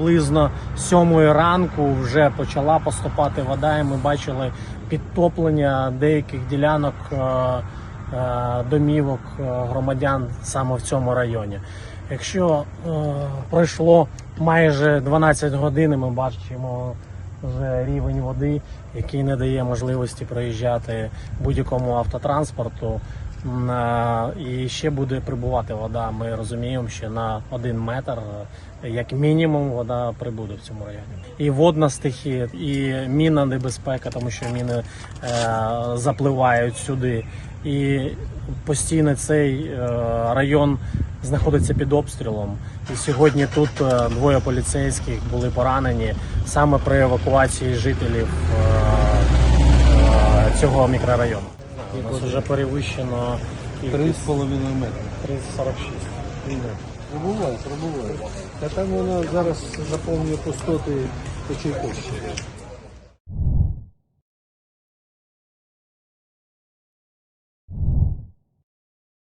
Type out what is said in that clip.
приблизно сьомої ранку вже почала поступати вода, і ми бачили підтоплення деяких ділянок е, е, домівок е, громадян саме в цьому районі. Якщо пройшло майже 12 годин, ми бачимо вже рівень води, який не дає можливості проїжджати будь-якому автотранспорту. І ще буде прибувати вода. Ми розуміємо, що на один метр, е, як мінімум, вода прибуде в цьому районі. І водна стихія, і мінна небезпека, тому що міни е, запливають сюди. І постійно цей е, район знаходиться під обстрілом. І сьогодні тут е, двоє поліцейських були поранені саме при евакуації жителів е, е, цього мікрорайону. У нас вже перевищено Три з половиною метри. 346. Пробувай, пробувай. Та там вона зараз заповнює пустоти по Чайковщині.